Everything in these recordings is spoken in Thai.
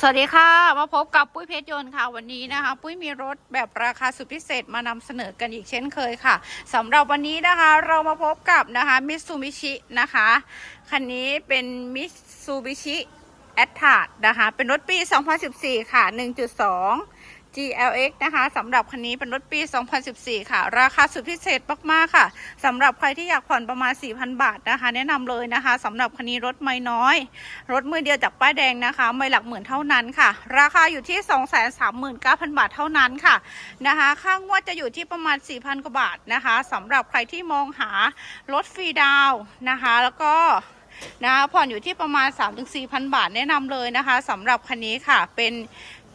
สวัสดีค่ะมาพบกับปุ้ยเพชรยนต์ค่ะวันนี้นะคะ ปุ้ยมีรถแบบราคาสุดพิเศษมานำเสนอกันอีกเช่นเคยค่ะสำหรับวันนี้นะคะเรามาพบกับนะคะมิซูบิชินะคะคันนี้เป็นมิซูบิชิแอตทาดนะคะเป็นรถปี 2014 ค่ะ 1.2 GLX นะคะสำหรับคันนี้เป็นรถปี 2014 ค่ะ ราคาสุดพิเศษมากๆค่ะสำหรับใครที่อยากผ่อนประมาณ 4,000 บาทนะคะ แนะนำเลยนะคะสำหรับคันนี้รถไม่น้อย รถมือเดียวจากป้ายแดงนะคะ ไม่หลักหมื่นเท่านั้นค่ะ ราคาอยู่ที่ 239,000 บาทเท่านั้นค่ะนะคะค่างวดจะอยู่ที่ประมาณ 4,000 กว่าบาทนะคะสำหรับใครที่มองหารถฟรีดาวนะคะ แล้วก็นะคะผ่อนอยู่ที่ประมาณ 3-4,000 บาทแนะนำเลยนะคะสำหรับคันนี้ค่ะเป็น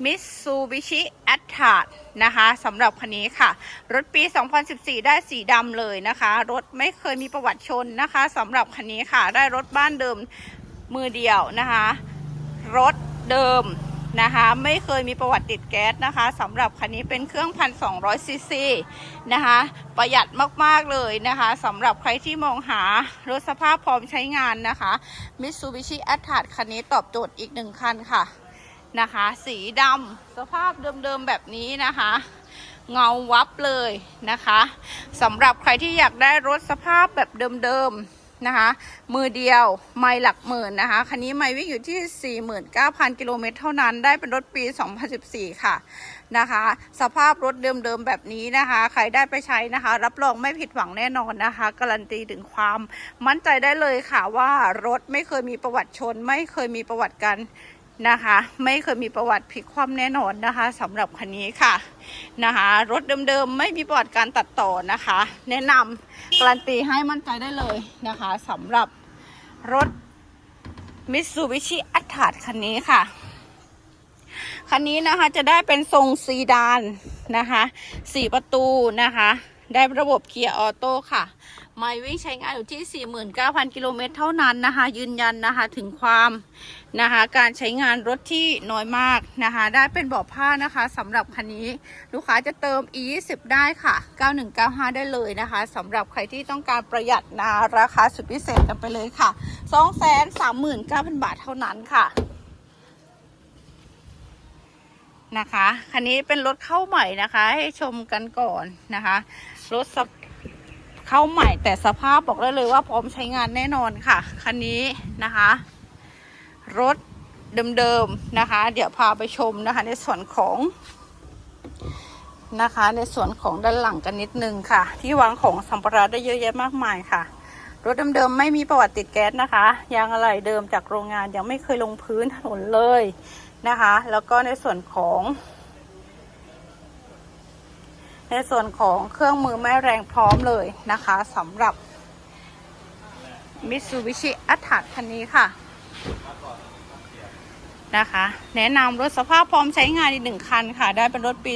มิตซูบิชิแอตทาร์นะคะสำหรับคันนี้ค่ะ รถปี 2014 ได้สีดำเลยนะคะ รถไม่เคยมีประวัติชนนะคะสำหรับคันนี้ค่ะ ได้รถบ้านเดิมมือเดียวนะคะ รถเดิมนะคะไม่เคยมีประวัติติดแก๊สนะคะสำหรับคันนี้เป็นเครื่องพันสองซีซีนะคะประหยัดมากๆเลยนะคะสำหรับใครที่มองหารถสภาพพร้อมใช้งานนะคะ Mitsubishi a t t a คันนี้ตอบโจทย์อีกหนึ่งคันค่ะ นะคะ สีดำสภาพเดิมๆแบบนี้นะคะ เงาวับเลยนะคะสำหรับใครที่อยากได้รถสภาพแบบเดิมๆนะคะ มือเดียวไม่หลักหมื่นนะคะ คันนี้ไม่วิ่งอยู่ที่ 49,000 กิโลเมตรเท่านั้นได้เป็นรถปี 2014 ค่ะนะคะ สภาพรถเดิมๆแบบนี้นะคะ ใครได้ไปใช้นะคะ รับรองไม่ผิดหวังแน่นอนนะคะ การันตีถึงความมั่นใจได้เลยค่ะว่ารถไม่เคยมีประวัติชน ไม่เคยมีประวัติการ นะคะ ไม่เคยมีประวัติพลิกคว่ำแน่นอนนะคะสำหรับคันนี้ค่ะนะคะ รถเดิมๆไม่มีประวัติการตัดต่อนะคะ แนะนำการันตีให้มั่นใจได้เลยนะคะสำหรับรถ Mitsubishi a t t a r คันนี้ค่ะคันนี้นะคะจะได้เป็นทรงซีดานนะคะสี่ประตูนะคะ ได้ระบบเกียร์ออโต้ค่ะ ไม่วิ่งใช้งานอยู่ที่ 49,000 กิโลเมตรเท่านั้นนะคะ ยืนยันนะคะถึงความนะคะ การใช้งานรถที่น้อยมากนะคะ ได้เป็นเบาะผ้านะคะสำหรับคันนี้ลูกค้าจะเติม e20 ได้ค่ะ 9195 ได้เลยนะคะสำหรับใครที่ต้องการประหยัดนะราคาสุดพิเศษกันไปเลยค่ะ 239,000 บาทเท่านั้นค่ะนะคะ คันนี้เป็นรถเข้าใหม่นะคะ ให้ชมกันก่อนนะคะ รถสภ เข้าใหม่แต่สภาพบอกได้เลยว่าพร้อมใช้งานแน่นอนค่ะ คันนี้นะคะ รถเดิมๆนะคะ เดี๋ยวพาไปชมนะคะ ในส่วนของนะคะ ในส่วนของด้านหลังกันนิดนึงค่ะ ที่วางของสัมภาระได้เยอะแยะมากมายค่ะรถเดิมๆไม่มีประวัติติดแก๊สนะคะ ยางอะไหล่เดิมจากโรงงานยังไม่เคยลงพื้นถนนเลยนะคะ แล้วก็ในส่วนของ ในส่วนของเครื่องมือแม่แรงพร้อมเลยนะคะสำหรับ Mitsubishi a t t a r คันนี้ค่ะนะคะ แนะนำรถสภาพพร้อมใช้งานอีกหนึ่งคันค่ะ ได้เป็นรถปี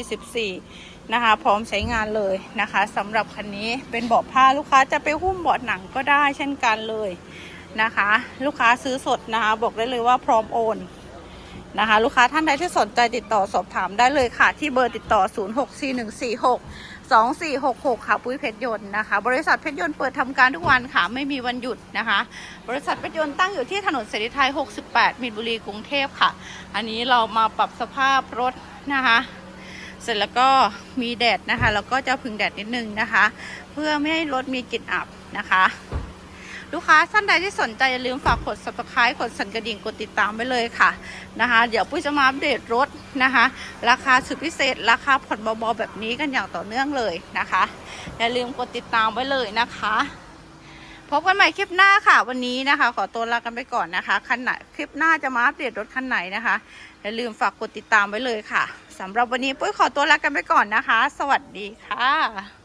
14 นะคะ พร้อมใช้งานเลยนะคะสำหรับคันนี้เป็นเบาะผ้าลูกค้าจะไปหุ้มเบาะหนังก็ได้เช่นกันเลยนะคะ ลูกค้าซื้อสดนะคะ บอกได้เลยว่าพร้อมโอน นะคะ ลูกค้าท่านใดที่สนใจติดต่อสอบถามได้เลยค่ะ ที่เบอร์ติดต่อ 064146 2466 ค่ะปุ้ยเพชรยนต์นะคะ บริษัทเพชรยนต์เปิดทำการทุกวันค่ะ ไม่มีวันหยุดนะคะ บริษัทเพชรยนต์ตั้งอยู่ที่ถนนเสรีไทย 68มีนบุรีกรุงเทพค่ะ อันนี้เรามาปรับสภาพรถนะคะ เสร็จแล้วก็มีแดดนะคะ แล้วก็จะพึ่งแดดนิดนึงนะคะ เพื่อไม่ให้รถมีกลิ่นอับนะคะ ลูกค้าท่านใดที่สนใจอย่าลืมฝากกด subscribe กดสั่นกระดิ่งกดติดตามไปเลยค่ะนะคะ เดี๋ยวปุ้ยจะมาอัปเดตรถนะคะ ราคาสุดพิเศษ ราคาผ่อนเบาๆแบบนี้กันอย่างต่อเนื่องเลยนะคะ อย่าลืมกดติดตามไว้เลยนะคะพบกันใหม่คลิปหน้าค่ะวันนี้นะคะ ขอตัวลากันไปก่อนนะคะคันไหนคลิปหน้าจะมาอัปเดตรถคันไหนนะคะอย่าลืมฝากกดติดตามไว้เลยค่ะสำหรับวันนี้ปุ้ยขอตัวลากันไปก่อนนะคะ สวัสดีค่ะ